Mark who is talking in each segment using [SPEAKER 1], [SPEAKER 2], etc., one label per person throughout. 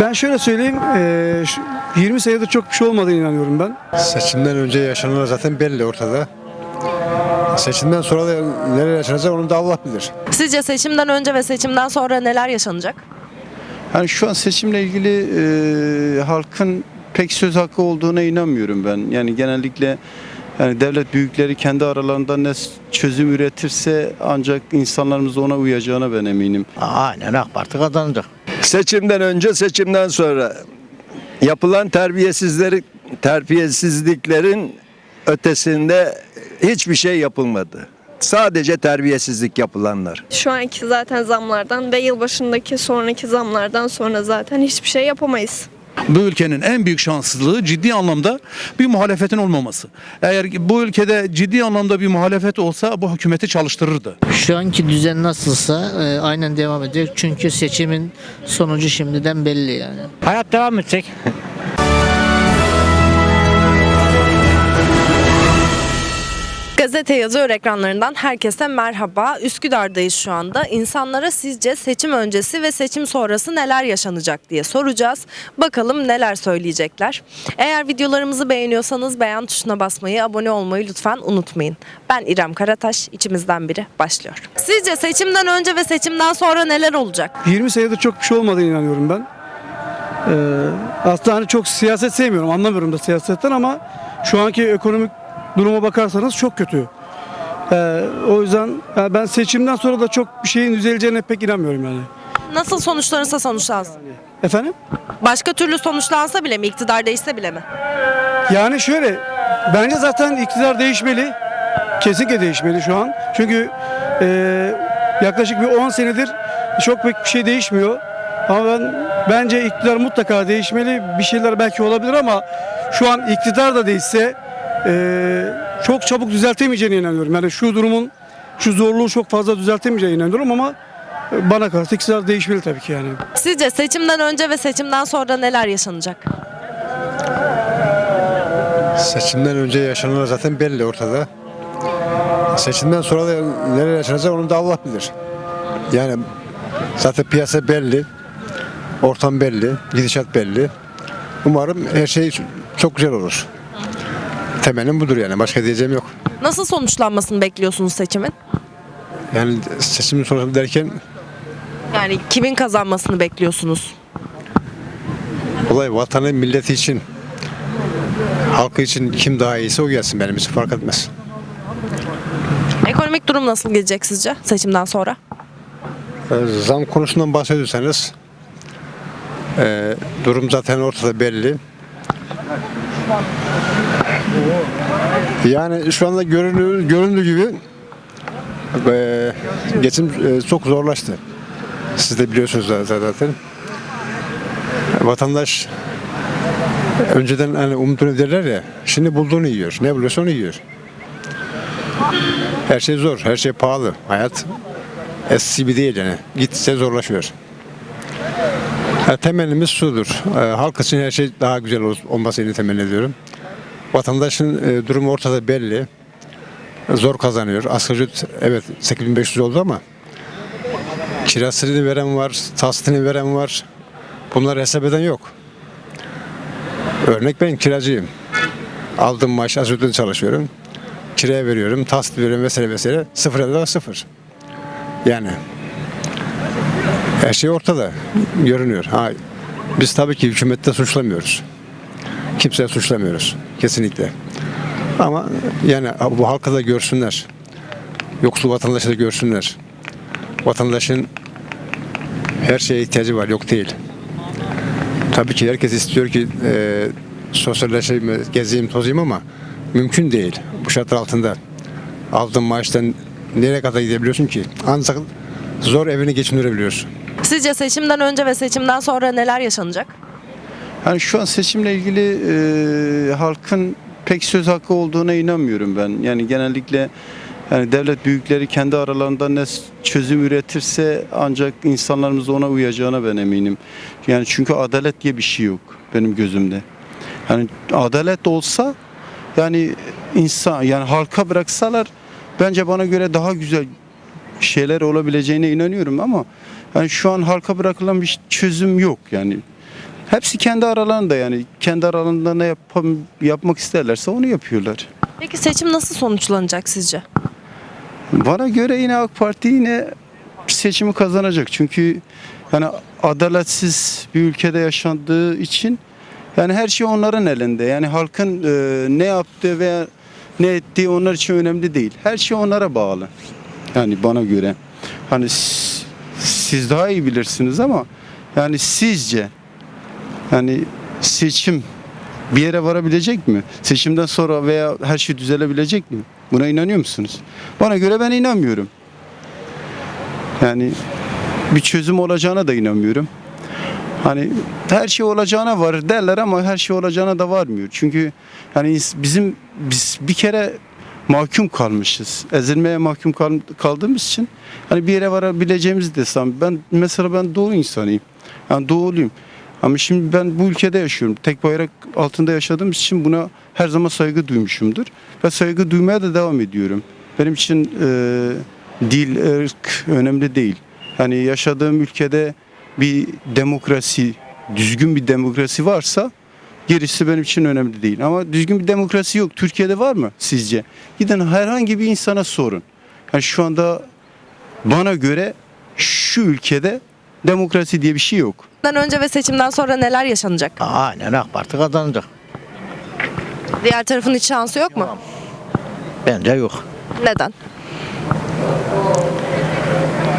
[SPEAKER 1] Ben şöyle söyleyeyim, eee, şu 20 senedir çok bir şey olmadığına inanıyorum ben.
[SPEAKER 2] Seçimden önce yaşananlar zaten belli ortada. Seçimden sonra da neler yaşanacak onu da Allah bilir.
[SPEAKER 3] Sizce seçimden önce ve seçimden sonra neler yaşanacak?
[SPEAKER 4] Yani şu an seçimle ilgili e, halkın pek söz hakkı olduğuna inanmıyorum ben. Yani genellikle yani devlet büyükleri kendi aralarında ne çözüm üretirse ancak insanlarımız ona uyacağına ben eminim.
[SPEAKER 5] Aynen AK Parti kazanacak.
[SPEAKER 6] Seçimden önce seçimden sonra yapılan terbiyesizleri terbiyesizliklerin ötesinde hiçbir şey yapılmadı. Sadece terbiyesizlik yapılanlar.
[SPEAKER 7] Şu anki zaten zamlardan ve yılbaşındaki sonraki zamlardan sonra zaten hiçbir şey yapamayız.
[SPEAKER 8] Bu ülkenin en büyük şanssızlığı ciddi anlamda bir muhalefetin olmaması. Eğer bu ülkede ciddi anlamda bir muhalefet olsa bu hükümeti çalıştırırdı.
[SPEAKER 9] Şu anki düzen nasılsa e, aynen devam edecek. Çünkü seçimin sonucu şimdiden belli yani.
[SPEAKER 5] Hayat devam edecek.
[SPEAKER 3] Gazete yazıyor ekranlarından herkese merhaba. Üsküdar'dayız şu anda. İnsanlara sizce seçim öncesi ve seçim sonrası neler yaşanacak diye soracağız. Bakalım neler söyleyecekler. Eğer videolarımızı beğeniyorsanız beğen tuşuna basmayı, abone olmayı lütfen unutmayın. Ben İrem Karataş, içimizden biri başlıyor. Sizce seçimden önce ve seçimden sonra neler olacak?
[SPEAKER 1] 20 senedir çok bir şey olmadığına inanıyorum ben. Eee aslında hani çok siyaset sevmiyorum, anlamıyorum da siyasetten ama şu anki ekonomik duruma bakarsanız çok kötü. Eee, o yüzden yani ben seçimden sonra da çok bir şeyin düzeleceğine pek inanmıyorum yani.
[SPEAKER 3] Nasıl sonuçlanırsa sonuçlansın.
[SPEAKER 1] Efendim?
[SPEAKER 3] Başka türlü sonuçlansa bile mi, iktidar değişse bile mi?
[SPEAKER 1] Yani şöyle, bence zaten iktidar değişmeli. Kesinlikle değişmeli şu an. Çünkü eee, yaklaşık bir 10 senedir çok pek bir şey değişmiyor. Ama ben bence iktidar mutlaka değişmeli. Bir şeyler belki olabilir ama şu an iktidar da değişse eee, çok çabuk düzeltemeyeceğine inanıyorum. Yani şu durumun şu zorluğu çok fazla düzeltemeyeceğine inanıyorum ama e, bana kalırsa iktidar değişmeli tabii ki yani.
[SPEAKER 3] Sizce seçimden önce ve seçimden sonra neler yaşanacak?
[SPEAKER 2] Seçimden önce yaşananlar zaten belli ortada. Seçimden sonra da neler yaşanacak onu da Allah bilir. Yani zaten piyasa belli, ortam belli, gidişat belli. Umarım her şey çok güzel olur. Temelim budur yani. Başka diyeceğim yok.
[SPEAKER 3] Nasıl sonuçlanmasını bekliyorsunuz seçimin?
[SPEAKER 2] Yani seçimin sonrası derken
[SPEAKER 3] Yani kimin kazanmasını bekliyorsunuz?
[SPEAKER 2] olay vatanı milleti için halkı için kim daha iyiyse o gelsin benim için fark etmez.
[SPEAKER 3] Ekonomik durum nasıl gelecek sizce seçimden sonra?
[SPEAKER 2] Ee, Zam konusundan bahsediyorsanız e, durum zaten ortada belli. Yani şu anda göründüğü, göründüğü gibi e, geçim e, çok zorlaştı. Siz de biliyorsunuz zaten. Vatandaş önceden hani umduğunu derler ya, şimdi bulduğunu yiyor. Ne buluyorsa onu yiyor. Her şey zor, her şey pahalı. Hayat eskisi gibi değil yani. Gitse zorlaşıyor. Ha, temelimiz şudur. E, halk için her şey daha güzel ol- olmasını temenni ediyorum. Vatandaşın e, durumu ortada belli. Zor kazanıyor. Asgari ücret evet 8500 oldu ama kirasını veren var, taslitini veren var. Bunlar hesap eden yok. Örnek ben kiracıyım. Aldığım maaş asgari çalışıyorum. Kiraya veriyorum, taslit veriyorum vesaire vesaire. Sıfır var sıfır. Yani her şey ortada. Görünüyor. Ha, biz tabii ki hükümette suçlamıyoruz. Kimseye suçlamıyoruz. Kesinlikle. Ama yani bu halka da görsünler. Yoksul vatandaşı da görsünler. Vatandaşın her şeye ihtiyacı var. Yok değil. Tabii ki herkes istiyor ki e, sosyalleşeyim, gezeyim, tozayım ama mümkün değil. Bu şartlar altında. Aldığın maaştan nereye kadar gidebiliyorsun ki? Ancak zor evini geçindirebiliyorsun.
[SPEAKER 3] Sizce seçimden önce ve seçimden sonra neler yaşanacak?
[SPEAKER 4] Yani şu an seçimle ilgili e, halkın pek söz hakkı olduğuna inanmıyorum ben. Yani genellikle yani devlet büyükleri kendi aralarında ne çözüm üretirse ancak insanlarımız ona uyacağına ben eminim. Yani çünkü adalet diye bir şey yok benim gözümde. Yani adalet olsa yani insan yani halka bıraksalar bence bana göre daha güzel şeyler olabileceğine inanıyorum ama yani şu an halka bırakılan bir çözüm yok yani. Hepsi kendi aralarında yani kendi aralarında ne yapam, yapmak isterlerse onu yapıyorlar.
[SPEAKER 3] Peki seçim nasıl sonuçlanacak sizce?
[SPEAKER 4] Bana göre yine AK Parti yine seçimi kazanacak. Çünkü yani adaletsiz bir ülkede yaşandığı için yani her şey onların elinde. Yani halkın e, ne yaptığı veya ne ettiği onlar için önemli değil. Her şey onlara bağlı. Yani bana göre. Hani siz daha iyi bilirsiniz ama yani sizce yani seçim bir yere varabilecek mi? Seçimden sonra veya her şey düzelebilecek mi? Buna inanıyor musunuz? Bana göre ben inanmıyorum. Yani bir çözüm olacağına da inanmıyorum. Hani her şey olacağına var derler ama her şey olacağına da varmıyor. Çünkü hani bizim biz bir kere mahkum kalmışız. Ezilmeye mahkum kal- kaldığımız için hani bir yere varabileceğimizi de sanmıyorum. Ben mesela ben doğu insanıyım. Yani doğuluyum. Ama şimdi ben bu ülkede yaşıyorum. Tek bayrak altında yaşadığım için buna her zaman saygı duymuşumdur. Ve saygı duymaya da devam ediyorum. Benim için e, dil, ırk önemli değil. Yani yaşadığım ülkede bir demokrasi, düzgün bir demokrasi varsa gerisi benim için önemli değil. Ama düzgün bir demokrasi yok. Türkiye'de var mı sizce? Gidin herhangi bir insana sorun. Yani şu anda bana göre şu ülkede demokrasi diye bir şey yok.
[SPEAKER 3] Seçimden önce ve seçimden sonra neler yaşanacak?
[SPEAKER 5] Aynen AK Parti kazanacak.
[SPEAKER 3] Diğer tarafın hiç şansı yok mu?
[SPEAKER 5] Bence yok.
[SPEAKER 3] Neden?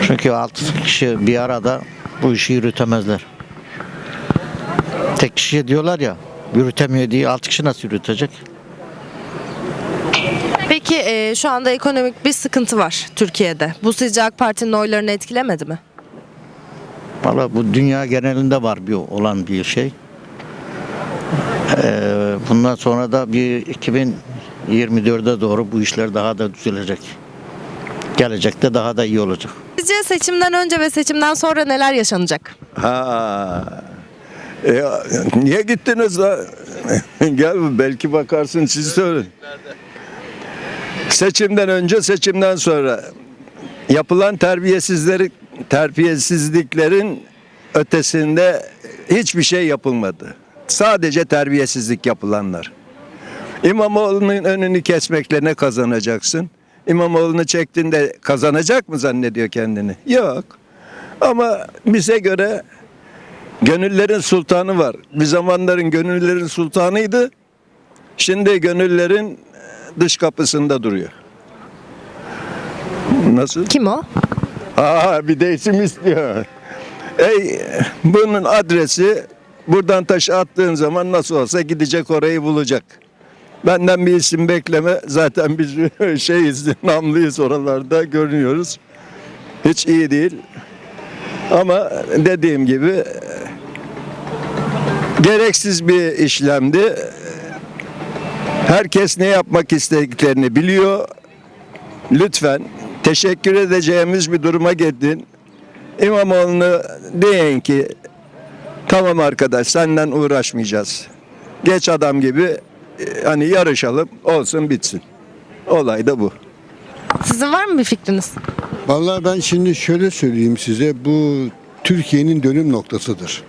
[SPEAKER 5] Çünkü 6 kişi bir arada bu işi yürütemezler. Tek kişiye diyorlar ya yürütemiyor diye 6 kişi nasıl yürütecek?
[SPEAKER 3] Peki e, şu anda ekonomik bir sıkıntı var Türkiye'de. Bu sizce AK Parti'nin oylarını etkilemedi mi?
[SPEAKER 5] Valla bu dünya genelinde var bir olan bir şey. Ee, bundan sonra da bir 2024'e doğru bu işler daha da düzelecek. Gelecekte daha da iyi olacak.
[SPEAKER 3] Sizce seçimden önce ve seçimden sonra neler yaşanacak?
[SPEAKER 6] Ha. E, niye gittiniz la? Gel belki bakarsın siz söyleyin. Seçimden önce seçimden sonra yapılan terbiyesizleri terbiyesizliklerin ötesinde hiçbir şey yapılmadı. Sadece terbiyesizlik yapılanlar. İmamoğlu'nun önünü kesmekle ne kazanacaksın? İmamoğlu'nu çektiğinde kazanacak mı zannediyor kendini? Yok. Ama bize göre gönüllerin sultanı var. Bir zamanların gönüllerin sultanıydı. Şimdi gönüllerin dış kapısında duruyor. Nasıl?
[SPEAKER 3] Kim o?
[SPEAKER 6] Aa bir de isim istiyor. Ey bunun adresi buradan taş attığın zaman nasıl olsa gidecek orayı bulacak. Benden bir isim bekleme. Zaten biz şeyiz, namlıyız oralarda görünüyoruz. Hiç iyi değil. Ama dediğim gibi gereksiz bir işlemdi. Herkes ne yapmak istediklerini biliyor. Lütfen teşekkür edeceğimiz bir duruma getirin. İmamoğlu'nu deyin ki tamam arkadaş senden uğraşmayacağız. Geç adam gibi e, hani yarışalım olsun bitsin. Olay da bu.
[SPEAKER 3] Sizin var mı bir fikriniz?
[SPEAKER 10] Vallahi ben şimdi şöyle söyleyeyim size bu Türkiye'nin dönüm noktasıdır.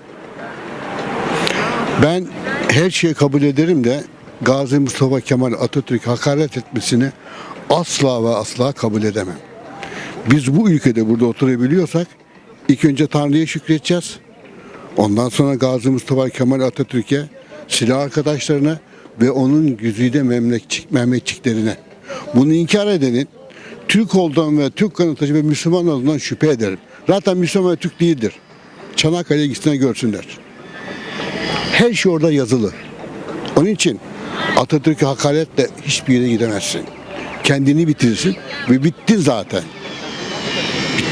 [SPEAKER 10] Ben her şeyi kabul ederim de Gazi Mustafa Kemal Atatürk hakaret etmesini asla ve asla kabul edemem. Biz bu ülkede burada oturabiliyorsak ilk önce Tanrı'ya şükredeceğiz. Ondan sonra Gazi Mustafa Kemal Atatürk'e, silah arkadaşlarına ve onun güzide Mehmetçik, Mehmetçiklerine. Bunu inkar edenin Türk olduğundan ve Türk kanı taşı ve Müslüman olduğundan şüphe ederim. Zaten Müslüman ve Türk değildir. Çanakkale gitsinler görsünler. Her şey orada yazılı. Onun için Atatürk'e hakaretle hiçbir yere gidemezsin. Kendini bitirirsin ve bittin zaten.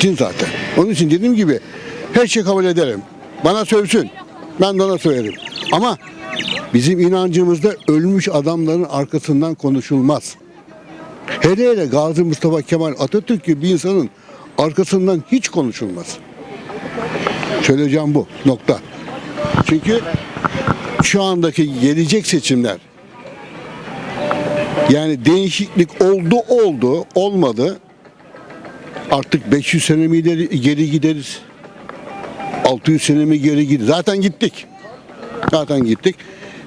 [SPEAKER 10] Bittin zaten. Onun için dediğim gibi her şeyi kabul ederim. Bana sövsün. Ben de ona söylerim. Ama bizim inancımızda ölmüş adamların arkasından konuşulmaz. Hele hele Gazi Mustafa Kemal Atatürk gibi bir insanın arkasından hiç konuşulmaz. Söyleyeceğim bu nokta. Çünkü şu andaki gelecek seçimler yani değişiklik oldu oldu olmadı artık 500 sene mi geri gideriz 600 sene mi geri gideriz zaten gittik Zaten gittik.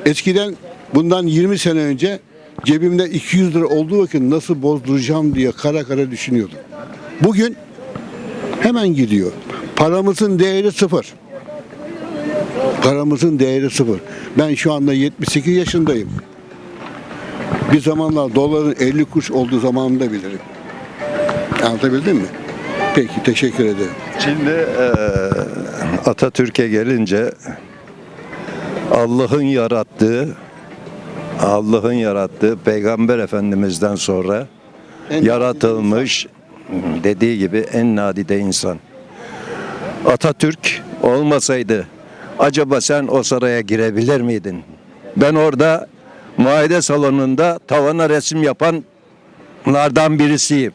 [SPEAKER 10] Eskiden bundan 20 sene önce cebimde 200 lira olduğu vakit nasıl bozduracağım diye kara kara düşünüyordum. Bugün hemen gidiyor. Paramızın değeri sıfır. Paramızın değeri sıfır. Ben şu anda 78 yaşındayım. Bir zamanlar doların 50 kuruş olduğu zamanını da bilirim. Anlatabildim mi? Peki teşekkür ederim.
[SPEAKER 6] Şimdi eee, Atatürk'e gelince Allah'ın yarattığı Allah'ın yarattığı Peygamber Efendimiz'den sonra
[SPEAKER 10] En
[SPEAKER 6] yaratılmış dediği gibi en nadide insan. Atatürk olmasaydı acaba sen o saraya girebilir miydin? Ben orada muayene salonunda tavana resim yapanlardan birisiyim.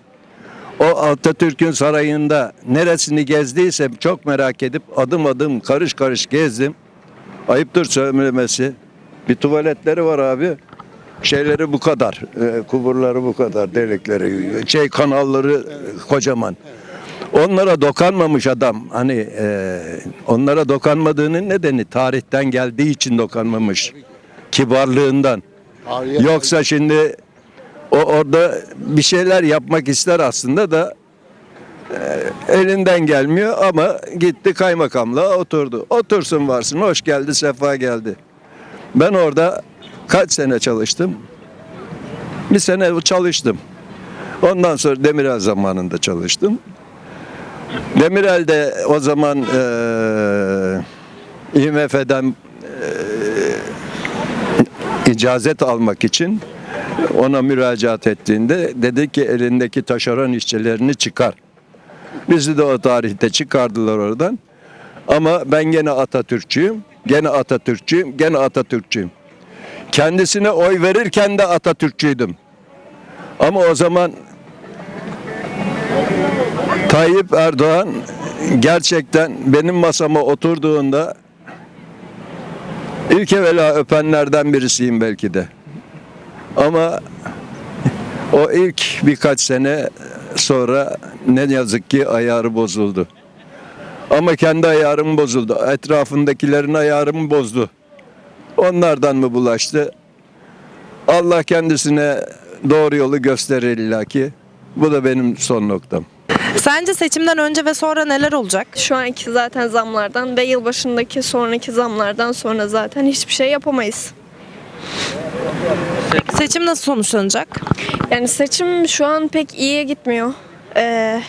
[SPEAKER 6] O Atatürk'ün sarayında neresini gezdiysem çok merak edip adım adım karış karış gezdim. Ayıptır söylemesi. Bir tuvaletleri var abi. Şeyleri bu kadar. e, kuburları bu kadar. Delikleri. Şey kanalları e, kocaman. Onlara dokanmamış adam. Hani e, onlara dokanmadığının nedeni tarihten geldiği için dokanmamış. Kibarlığından. Yoksa şimdi o orada bir şeyler yapmak ister aslında da e, elinden gelmiyor ama gitti kaymakamla oturdu. Otursun varsın hoş geldi sefa geldi. Ben orada kaç sene çalıştım? Bir sene çalıştım. Ondan sonra Demirel zamanında çalıştım. Demirel'de o zaman e, IMF'den icazet almak için ona müracaat ettiğinde dedi ki elindeki taşeron işçilerini çıkar. Bizi de o tarihte çıkardılar oradan. Ama ben gene Atatürkçüyüm, gene Atatürkçüyüm, gene Atatürkçüyüm. Kendisine oy verirken de Atatürkçüydüm. Ama o zaman Tayyip Erdoğan gerçekten benim masama oturduğunda İlk evvela öpenlerden birisiyim belki de. Ama o ilk birkaç sene sonra ne yazık ki ayarı bozuldu. Ama kendi ayarım bozuldu. Etrafındakilerin ayarımı bozdu. Onlardan mı bulaştı? Allah kendisine doğru yolu gösterir illaki. Bu da benim son noktam.
[SPEAKER 3] Sence seçimden önce ve sonra neler olacak?
[SPEAKER 7] Şu anki zaten zamlardan ve yılbaşındaki sonraki zamlardan sonra zaten hiçbir şey yapamayız.
[SPEAKER 3] Seçim nasıl sonuçlanacak?
[SPEAKER 7] Yani seçim şu an pek iyiye gitmiyor. Ee,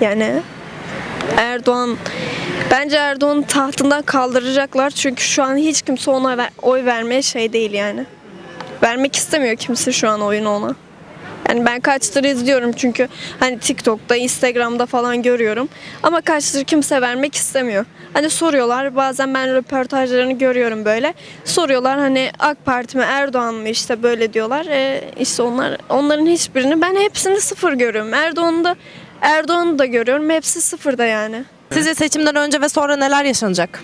[SPEAKER 7] yani Erdoğan bence Erdoğan'ı tahtından kaldıracaklar çünkü şu an hiç kimse ona ver- oy vermeye şey değil yani. Vermek istemiyor kimse şu an oyunu ona. Yani ben kaçtır izliyorum çünkü hani TikTok'ta, Instagram'da falan görüyorum. Ama kaçtır kimse vermek istemiyor. Hani soruyorlar bazen ben röportajlarını görüyorum böyle. Soruyorlar hani AK Parti mi Erdoğan mı işte böyle diyorlar. E, işte onlar onların hiçbirini ben hepsini sıfır görüyorum. Erdoğan'ı da Erdoğan'ı da görüyorum. Hepsi sıfırda yani.
[SPEAKER 3] Sizce seçimden önce ve sonra neler yaşanacak?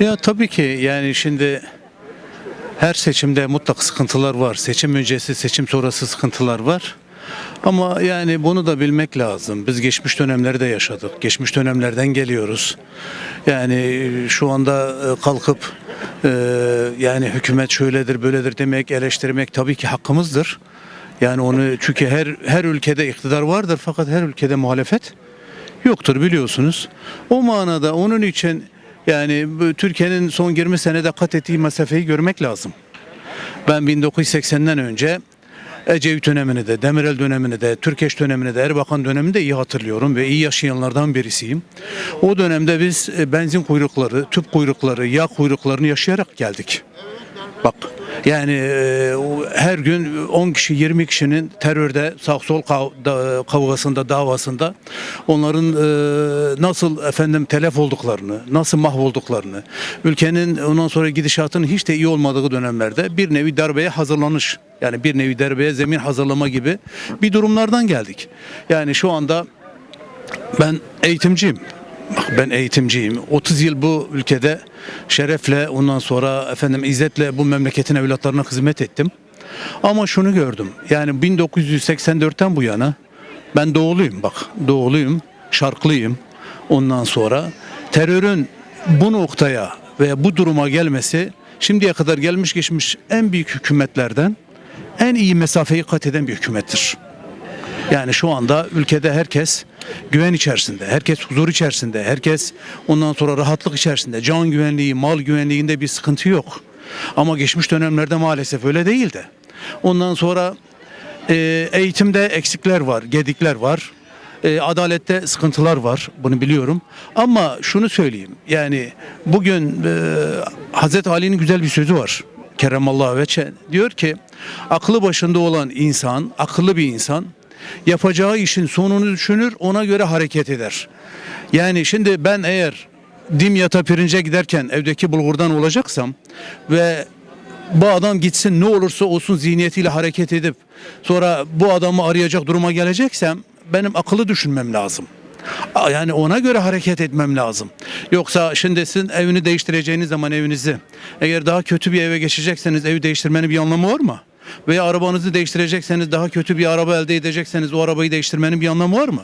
[SPEAKER 8] Ya tabii ki yani şimdi her seçimde mutlak sıkıntılar var. Seçim öncesi, seçim sonrası sıkıntılar var. Ama yani bunu da bilmek lazım. Biz geçmiş dönemleri de yaşadık. Geçmiş dönemlerden geliyoruz. Yani e, şu anda e, kalkıp e, yani hükümet şöyledir böyledir demek, eleştirmek tabii ki hakkımızdır. Yani onu çünkü her her ülkede iktidar vardır fakat her ülkede muhalefet yoktur biliyorsunuz. O manada onun için yani Türkiye'nin son 20 senede kat ettiği mesafeyi görmek lazım. Ben 1980'den önce Ecevit dönemini de, Demirel dönemini de, Türkeş dönemini de, Erbakan dönemini de iyi hatırlıyorum ve iyi yaşayanlardan birisiyim. O dönemde biz e, benzin kuyrukları, tüp kuyrukları, yağ kuyruklarını yaşayarak geldik. Bak yani e, her gün 10 kişi 20 kişinin terörde sağ sol kav- da- kavgasında davasında onların e, nasıl efendim telef olduklarını, nasıl mahvolduklarını, ülkenin ondan sonra gidişatının hiç de iyi olmadığı dönemlerde bir nevi darbeye hazırlanış yani bir nevi darbeye zemin hazırlama gibi bir durumlardan geldik. Yani şu anda ben eğitimciyim. Ben eğitimciyim. 30 yıl bu ülkede şerefle ondan sonra efendim izzetle bu memleketin evlatlarına hizmet ettim. Ama şunu gördüm. Yani 1984'ten bu yana ben doğuluyum bak. Doğuluyum, şarklıyım. Ondan sonra terörün bu noktaya ve bu duruma gelmesi şimdiye kadar gelmiş geçmiş en büyük hükümetlerden en iyi mesafeyi kat eden bir hükümettir. Yani şu anda ülkede herkes güven içerisinde, herkes huzur içerisinde, herkes ondan sonra rahatlık içerisinde. Can güvenliği, mal güvenliğinde bir sıkıntı yok. Ama geçmiş dönemlerde maalesef öyle değildi. Ondan sonra e, eğitimde eksikler var, gedikler var. E, adalette sıkıntılar var. Bunu biliyorum. Ama şunu söyleyeyim. Yani bugün e, Hazreti Ali'nin güzel bir sözü var. Keremallahu veçe diyor ki aklı başında olan insan, akıllı bir insan yapacağı işin sonunu düşünür, ona göre hareket eder. Yani şimdi ben eğer Dimyat'a pirince giderken evdeki bulgurdan olacaksam ve bu adam gitsin ne olursa olsun zihniyetiyle hareket edip sonra bu adamı arayacak duruma geleceksem benim akıllı düşünmem lazım. Yani ona göre hareket etmem lazım. Yoksa şimdi sizin evini değiştireceğiniz zaman evinizi eğer daha kötü bir eve geçecekseniz evi değiştirmenin bir anlamı var mı? Veya arabanızı değiştirecekseniz daha kötü bir araba elde edecekseniz o arabayı değiştirmenin bir anlamı var mı?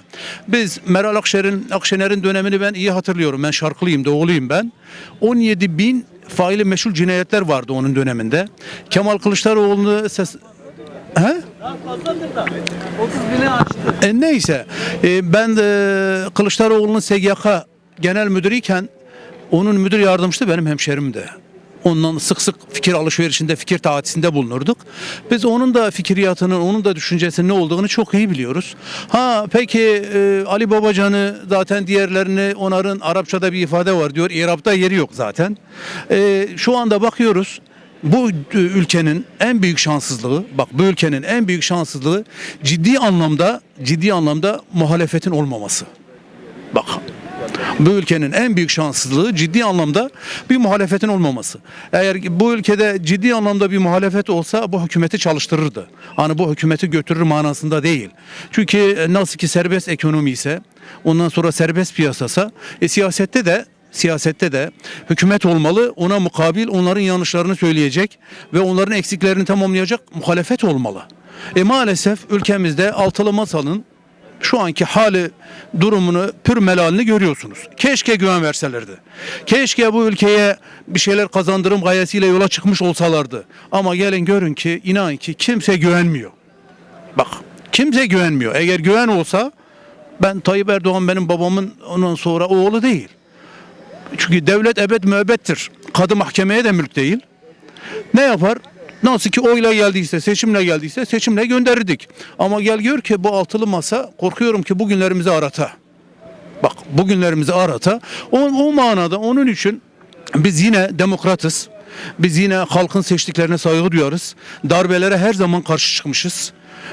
[SPEAKER 8] Biz Meral Akşener'in Akşener'in dönemini ben iyi hatırlıyorum. Ben şarkılıyım, doğuluyum ben. 17 bin faili meşhur cinayetler vardı onun döneminde. Kemal Kılıçdaroğlu'nu ses... He? E, neyse e, ben de Kılıçdaroğlu'nun SGK genel müdürüyken onun müdür yardımcısı benim hemşerimdi. Ondan sık sık fikir alışverişinde, fikir taatisinde bulunurduk. Biz onun da fikriyatının, onun da düşüncesinin ne olduğunu çok iyi biliyoruz. Ha peki e, Ali Babacan'ı zaten diğerlerini onların Arapçada bir ifade var diyor. İrab'da yeri yok zaten. E, şu anda bakıyoruz bu ülkenin en büyük şanssızlığı, bak bu ülkenin en büyük şanssızlığı ciddi anlamda ciddi anlamda muhalefetin olmaması. Bak bu ülkenin en büyük şanssızlığı ciddi anlamda bir muhalefetin olmaması. Eğer bu ülkede ciddi anlamda bir muhalefet olsa bu hükümeti çalıştırırdı. Hani bu hükümeti götürür manasında değil. Çünkü e, nasıl ki serbest ekonomi ise ondan sonra serbest piyasasa e, siyasette de siyasette de hükümet olmalı. Ona mukabil onların yanlışlarını söyleyecek ve onların eksiklerini tamamlayacak muhalefet olmalı. E maalesef ülkemizde altılı masanın şu anki hali durumunu pür melalini görüyorsunuz. Keşke güven verselerdi. Keşke bu ülkeye bir şeyler kazandırım gayesiyle yola çıkmış olsalardı. Ama gelin görün ki inan ki kimse güvenmiyor. Bak kimse güvenmiyor. Eğer güven olsa ben Tayyip Erdoğan benim babamın ondan sonra oğlu değil. Çünkü devlet ebed müebbettir. Kadı mahkemeye de mülk değil. Ne yapar? Nasıl ki oyla geldiyse, seçimle geldiyse seçimle gönderirdik. Ama gel gör ki bu altılı masa korkuyorum ki bugünlerimizi arata. Bak bugünlerimizi arata. O, o manada onun için biz yine demokratız. Biz yine halkın seçtiklerine saygı duyarız. Darbelere her zaman karşı çıkmışız.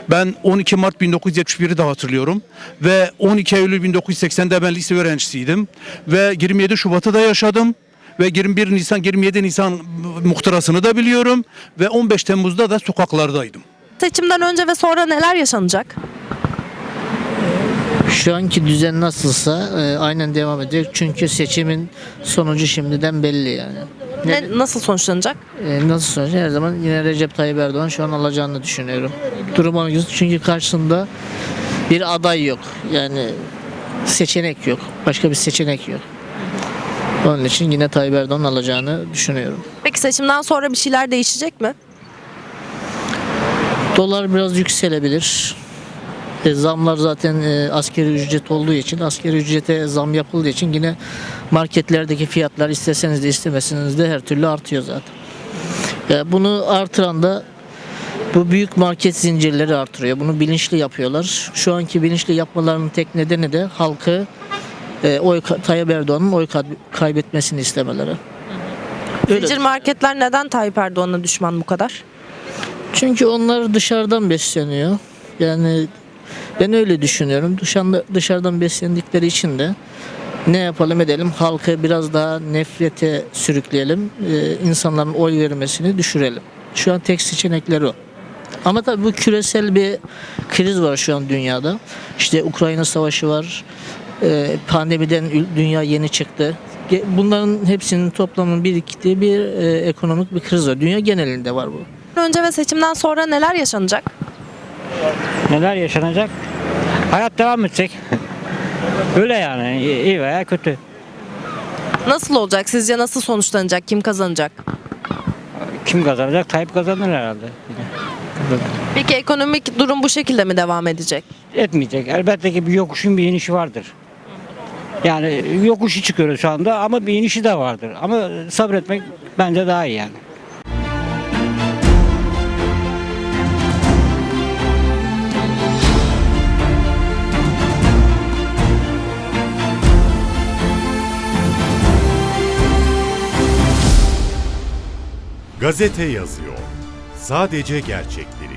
[SPEAKER 8] Ben 12 Mart 1971'i de hatırlıyorum ve 12 Eylül 1980'de ben lise öğrencisiydim ve 27 Şubat'ı da yaşadım ve 21 Nisan 27 Nisan muhtırasını da biliyorum ve 15 Temmuz'da da sokaklardaydım.
[SPEAKER 3] Seçimden önce ve sonra neler yaşanacak?
[SPEAKER 9] Şu anki düzen nasılsa e, aynen devam edecek. Çünkü seçimin sonucu şimdiden belli yani.
[SPEAKER 3] Ne, nasıl sonuçlanacak?
[SPEAKER 9] E, nasıl sonuç? Her zaman yine Recep Tayyip Erdoğan şu an alacağını düşünüyorum. Duruma göre çünkü karşısında bir aday yok. Yani seçenek yok. Başka bir seçenek yok. Onun için yine Tayyip Erdoğan alacağını düşünüyorum.
[SPEAKER 3] Peki seçimden sonra bir şeyler değişecek mi?
[SPEAKER 9] Dolar biraz yükselebilir. E, zamlar zaten e, askeri ücret olduğu için, askeri ücrete zam yapıldığı için yine marketlerdeki fiyatlar isteseniz de istemeseniz de her türlü artıyor zaten. Ya bunu artıran da bu büyük market zincirleri artırıyor. Bunu bilinçli yapıyorlar. Şu anki bilinçli yapmalarının tek nedeni de halkı e, oy Tayyip Erdoğan'ın oy kay- kaybetmesini istemeleri. Öyle.
[SPEAKER 3] Zincir marketler neden Tayyip Erdoğan'a düşman bu kadar?
[SPEAKER 9] Çünkü onlar dışarıdan besleniyor. Yani ben öyle düşünüyorum. Dışarıda, dışarıdan beslendikleri için de ne yapalım edelim halkı biraz daha nefrete sürükleyelim. Ee, insanların oy vermesini düşürelim. Şu an tek seçenekleri o. Ama tabii bu küresel bir kriz var şu an dünyada. İşte Ukrayna savaşı var. Ee, pandemiden dünya yeni çıktı. Bunların hepsinin toplamının biriktiği bir e, ekonomik bir kriz var. Dünya genelinde var bu.
[SPEAKER 3] Önce ve seçimden sonra neler yaşanacak?
[SPEAKER 11] Neler yaşanacak? Hayat devam edecek. Öyle yani iyi veya kötü.
[SPEAKER 3] Nasıl olacak? Sizce nasıl sonuçlanacak? Kim kazanacak?
[SPEAKER 11] Kim kazanacak? Tayyip kazanır herhalde.
[SPEAKER 3] Peki ekonomik durum bu şekilde mi devam edecek?
[SPEAKER 11] Etmeyecek. Elbette ki bir yokuşun bir inişi vardır. Yani yokuşu çıkıyoruz şu anda ama bir inişi de vardır. Ama sabretmek bence daha iyi yani.
[SPEAKER 12] Gazete yazıyor. Sadece gerçekleri.